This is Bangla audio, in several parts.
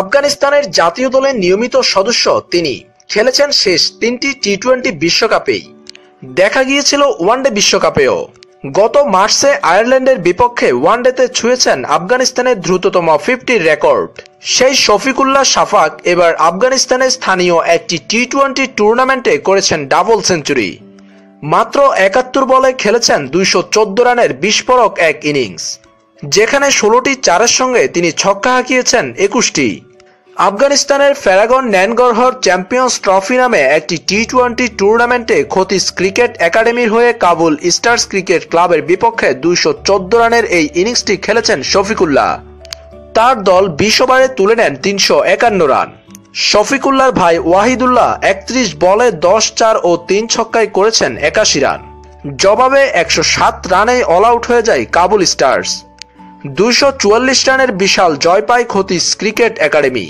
আফগানিস্তানের জাতীয় দলের নিয়মিত সদস্য তিনি। খেলেছেন শেষ তিনটি টি টোয়েন্টি বিশ্বকাপেই। দেখা গিয়েছিল ওয়ানডে বিশ্বকাপেও। গত মার্চে আয়ারল্যান্ডের বিপক্ষে ওয়ানডেতে ছুঁয়েছেন আফগানিস্তানের দ্রুততম ফিফটির রেকর্ড। সেই শফিকুল্লাহ শাফাক এবার আফগানিস্তানের স্থানীয় একটি টি টোয়েন্টি টুর্নামেন্টে করেছেন ডাবল সেঞ্চুরি। মাত্র একাত্তর বলে খেলেছেন দুইশো চোদ্দ রানের বিস্ফোরক এক ইনিংস। যেখানে ষোলোটি চারের সঙ্গে তিনি ছক্কা হাঁকিয়েছেন একুশটি। আফগানিস্তানের ফ্যারাগন ন্যানগরহর চ্যাম্পিয়ন্স ট্রফি নামে একটি টি টোয়েন্টি টুর্নামেন্টে খতিস ক্রিকেট একাডেমির হয়ে কাবুল স্টার্স ক্রিকেট ক্লাবের বিপক্ষে দুইশো চোদ্দ রানের এই ইনিংসটি খেলেছেন শফিকুল্লাহ। তার দল বিশ ওভারে তুলে নেন তিনশো একান্ন রান। শফিকুল্লার ভাই ওয়াহিদুল্লাহ একত্রিশ বলে দশ চার ও তিন ছক্কায় করেছেন একাশি রান। জবাবে একশো সাত রানে অল আউট হয়ে যায় কাবুল স্টার্স। দুইশো চুয়াল্লিশ রানের বিশাল জয় পায় খতিস ক্রিকেট একাডেমি।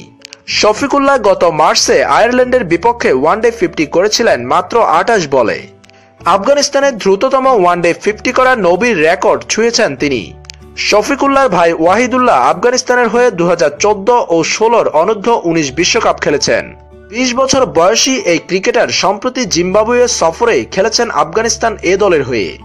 শফিকুল্লাহ গত মার্চে আয়ারল্যান্ডের বিপক্ষে ওয়ানডে ফিফটি করেছিলেন মাত্র আঠাশ বলে। আফগানিস্তানের দ্রুততম ওয়ানডে ফিফটি করা নবীর রেকর্ড ছুঁয়েছেন তিনি। শফিকুল্লাহর ভাই ওয়াহিদুল্লাহ আফগানিস্তানের হয়ে দু হাজার চোদ্দ ও ষোলোর অনূর্ধ্ব উনিশ বিশ্বকাপ খেলেছেন। বিশ বছর বয়সী এই ক্রিকেটার সম্প্রতি জিম্বাবুয়ে সফরে খেলেছেন আফগানিস্তান এ দলের হয়ে।